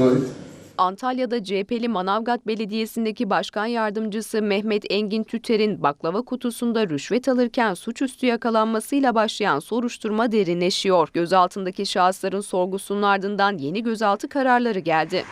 Ait? Antalya'da CHP'li Manavgat Belediyesi'ndeki başkan yardımcısı Mehmet Engin Tüter'in baklava kutusunda rüşvet alırken suçüstü yakalanmasıyla başlayan soruşturma derinleşiyor. Gözaltındaki şahısların sorgusunun ardından yeni gözaltı kararları geldi.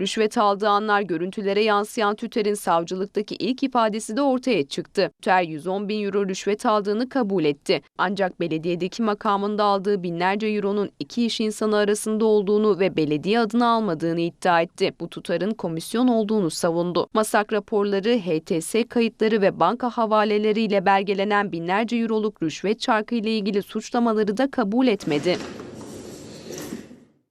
Rüşvet aldığı anlar görüntülere yansıyan Tüter'in savcılıktaki ilk ifadesi de ortaya çıktı. Tüter 110 bin euro rüşvet aldığını kabul etti. Ancak belediyedeki makamında aldığı binlerce euronun iki iş insanı arasında olduğunu ve belediye adını almadığını iddia etti. Bu tutarın komisyon olduğunu savundu. Masak raporları, HTS kayıtları ve banka havaleleriyle belgelenen binlerce euroluk rüşvet çarkı ile ilgili suçlamaları da kabul etmedi.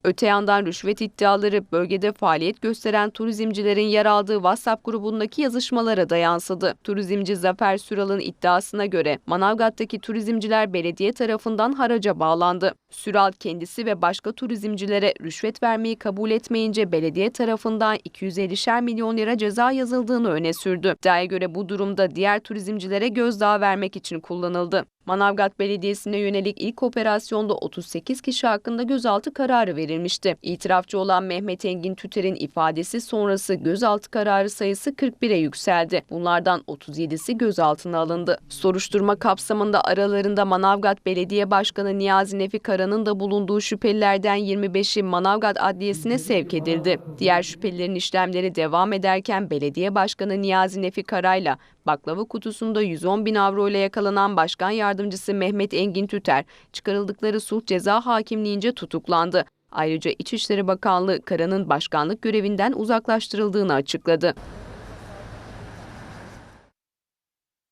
Öte yandan rüşvet iddiaları bölgede faaliyet gösteren turizmcilerin yer aldığı WhatsApp grubundaki yazışmalara da yansıdı. Turizmci Zafer Süral'ın iddiasına göre Manavgat'taki turizmciler belediye tarafından haraca bağlandı. Süral kendisi ve başka turizmcilere rüşvet vermeyi kabul etmeyince belediye tarafından 250'şer milyon lira ceza yazıldığını öne sürdü. İddiaya göre bu durumda diğer turizmcilere gözdağı vermek için kullanıldı. Manavgat Belediyesi'ne yönelik ilk operasyonda 38 kişi hakkında gözaltı kararı verilmişti. İtirafçı olan Mehmet Engin Tüter'in ifadesi sonrası gözaltı kararı sayısı 41'e yükseldi. Bunlardan 37'si gözaltına alındı. Soruşturma kapsamında aralarında Manavgat Belediye Başkanı Niyazi Nefi Kara'nın da bulunduğu şüphelilerden 25'i Manavgat Adliyesi'ne sevk edildi. Diğer şüphelilerin işlemleri devam ederken Belediye Başkanı Niyazi Nefi Kara'yla baklava kutusunda 110 bin avro ile yakalanan Başkan Yardımcısı Mehmet Engin Tüter çıkarıldıkları sulh ceza hakimliğince tutuklandı. Ayrıca İçişleri Bakanlığı Kara'nın başkanlık görevinden uzaklaştırıldığını açıkladı.